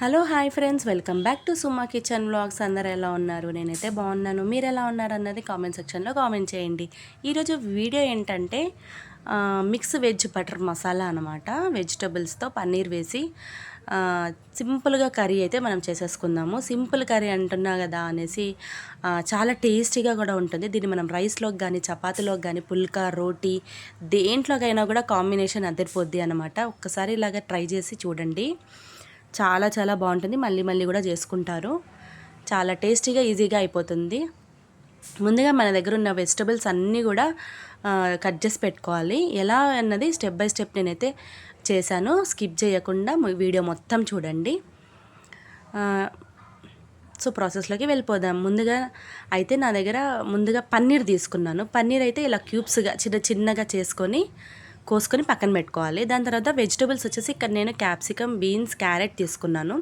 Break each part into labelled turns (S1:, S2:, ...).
S1: Hello hi friends. Welcome back to Suma kitchen vlogs. అందరు ఎలా ఉన్నారు? నేనైతే బాగున్నాను. మీరు ఎలా ఉన్నారు అన్నది కామెంట్ సెక్షన్లో కామెంట్ చేయండి. ఈరోజు వీడియో ఏంటంటే మిక్స్ వెజ్ బటర్ మసాలా అనమాట వెజిటబుల్స్తో పన్నీర్ వేసి సింపుల్గా కర్రీ అయితే మనం చేసేసుకుందాము. సింపుల్ కర్రీ అంటున్నా కదా అనేసి చాలా టేస్టీగా కూడా ఉంటుంది. దీన్ని మనం రైస్లోకి కానీ చపాతీలోకి కానీ పుల్కా రోటీ దేంట్లోకైనా కూడా కాంబినేషన్ అదిరిపోద్ది అనమాట ఒక్కసారి ఇలాగ ట్రై చేసి చూడండి. చాలా చాలా బాగుంటుంది. మళ్ళీ మళ్ళీ కూడా చేసుకుంటారు. చాలా టేస్టీగా ఈజీగా అయిపోతుంది. ముందుగా మన దగ్గర ఉన్న వెజిటబుల్స్ అన్నీ కూడా కట్ చేసి పెట్టుకోవాలి. ఎలా అన్నది స్టెప్ బై స్టెప్ నేనైతే చేశాను. స్కిప్ చేయకుండా వీడియో మొత్తం చూడండి. సో ప్రాసెస్లోకి వెళ్ళిపోదాం. ముందుగా అయితే నా దగ్గర ముందుగా పన్నీర్ తీసుకున్నాను. పన్నీర్ అయితే ఇలా క్యూబ్స్గా చిన్న చిన్నగా చేసుకొని కోసుకొని పక్కన పెట్టుకోవాలి. దాని తర్వాత వెజిటబుల్స్ వచ్చేసి ఇక్కడ నేను క్యాప్సికమ్ బీన్స్ క్యారెట్ తీసుకున్నాను.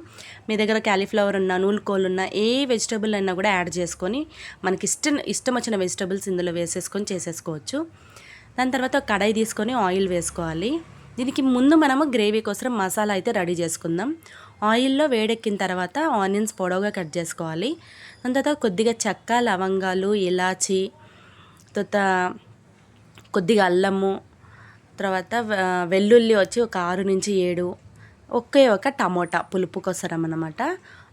S1: మీ దగ్గర క్యాలీఫ్లవర్ ఉన్న నూలుకోలు ఉన్న ఏ వెజిటబుల్ అయినా కూడా యాడ్ చేసుకొని మనకి ఇష్టం ఇష్టం వచ్చిన వెజిటబుల్స్ ఇందులో వేసేసుకొని చేసేసుకోవచ్చు. దాని తర్వాత కడాయి తీసుకొని ఆయిల్ వేసుకోవాలి. దీనికి ముందు మనము గ్రేవీ కోసం మసాలా అయితే రెడీ చేసుకుందాం. ఆయిల్లో వేడెక్కిన తర్వాత ఆనియన్స్ పొడవుగా కట్ చేసుకోవాలి. దాని తర్వాత కొద్దిగా చెక్క లవంగాలు ఇలాచి తర్వాత కొద్దిగా అల్లము తర్వాత వెల్లుల్లి వచ్చి ఒక ఆరు నుంచి ఏడు ఒకే ఒక టమోటా పులుపు కోసరం అనమాట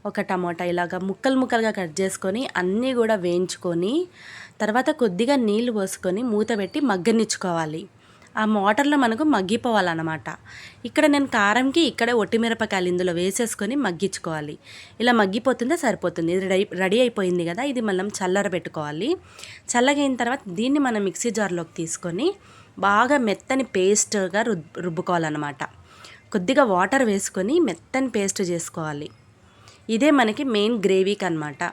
S1: ఒక టమోటా ఇలాగ ముక్కలు ముక్కలుగా కట్ చేసుకొని అన్నీ కూడా వేయించుకొని తర్వాత కొద్దిగా నీళ్ళు పోసుకొని మూత పెట్టి మగ్గనిచ్చుకోవాలి. ఆ వాటర్లో మనకు మగ్గిపోవాలన్నమాట. ఇక్కడ నేను కారంకి ఇక్కడే ఒట్టిమిరపకాయలు ఇందులో వేసేసుకొని మగ్గించుకోవాలి. ఇలా మగ్గిపోతుందే సరిపోతుంది. ఇది రెడీ రెడీ అయిపోయింది కదా ఇది మనం చల్లర పెట్టుకోవాలి. చల్లగైన తర్వాత దీన్ని మనం మిక్సీ జార్లోకి తీసుకొని బాగా మెత్తని పేస్ట్గా రుబ్ రుబ్బుకోవాలన్నమాట. కొద్దిగా వాటర్ వేసుకొని మెత్తని పేస్ట్ చేసుకోవాలి. ఇదే మనకి మెయిన్ గ్రేవీకి అనమాట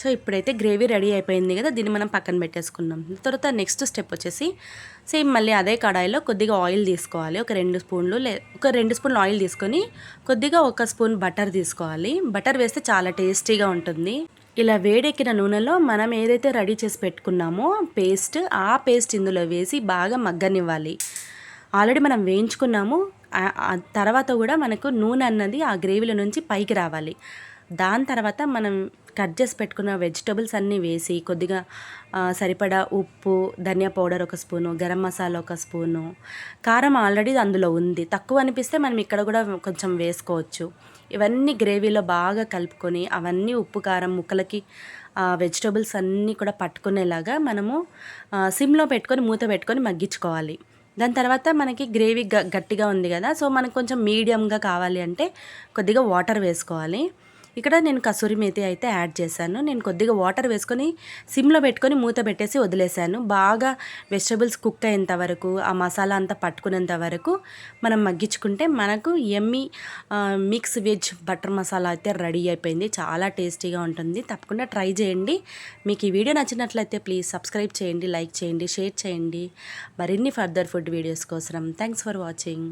S1: సో ఇప్పుడైతే గ్రేవీ రెడీ అయిపోయింది కదా దీన్ని మనం పక్కన పెట్టేసుకున్నాం తర్వాత నెక్స్ట్ స్టెప్ వచ్చేసి సేమ్ మళ్ళీ అదే కడాయిలో కొద్దిగా ఆయిల్ తీసుకోవాలి. ఒక రెండు స్పూన్లు లే ఒక రెండు స్పూన్లు ఆయిల్ తీసుకొని కొద్దిగా ఒక స్పూన్ బటర్ తీసుకోవాలి. బటర్ వేస్తే చాలా టేస్టీగా ఉంటుంది. ఇలా వేడెక్కిన నూనెలో మనం ఏదైతే రెడీ చేసి పెట్టుకున్నామో పేస్ట్ ఆ పేస్ట్ ఇందులో వేసి బాగా మగ్గనివ్వాలి. ఆల్రెడీ మనం వేయించుకున్నాము. తర్వాత కూడా మనకు నూనె అన్నది ఆ గ్రేవీలో నుంచి పైకి రావాలి. దాని తర్వాత మనం కట్ చేసి పెట్టుకున్న వెజిటబుల్స్ అన్నీ వేసి కొద్దిగా సరిపడా ఉప్పు ధనియా పౌడర్ ఒక స్పూను గరం మసాలా ఒక స్పూను కారం ఆల్రెడీ అందులో ఉంది. తక్కువ అనిపిస్తే మనం ఇక్కడ కూడా కొంచెం వేసుకోవచ్చు. ఇవన్నీ గ్రేవీలో బాగా కలుపుకొని అవన్నీ ఉప్పు కారం ముక్కలకి వెజిటబుల్స్ అన్నీ కూడా పట్టుకునేలాగా మనము సిమ్లో పెట్టుకొని మూత పెట్టుకొని మగ్గించుకోవాలి. దాని తర్వాత మనకి గ్రేవీ గ గట్టిగా ఉంది కదా సో మనకు కొంచెం మీడియంగా కావాలి అంటే కొద్దిగా వాటర్ వేసుకోవాలి. ఇక్కడ నేను కసూరి మేతి అయితే యాడ్ చేశాను. నేను కొద్దిగా వాటర్ వేసుకొని సిమ్లో పెట్టుకొని మూత పెట్టేసి వదిలేశాను. బాగా వెజిటబుల్స్ కుక్ అయ్యేంత వరకు ఆ మసాలా అంతా పట్టుకునేంత వరకు మనం మగ్గించుకుంటే మనకు ఎమ్మి మిక్స్ వెజ్ బటర్ మసాలా అయితే రెడీ అయిపోయింది. చాలా టేస్టీగా ఉంటుంది. తప్పకుండా ట్రై చేయండి. మీకు ఈ వీడియో నచ్చినట్లయితే ప్లీజ్ సబ్స్క్రైబ్ చేయండి లైక్ చేయండి షేర్ చేయండి. మరిన్ని ఫర్దర్ ఫుడ్ వీడియోస్ కోసం. Thanks for watching.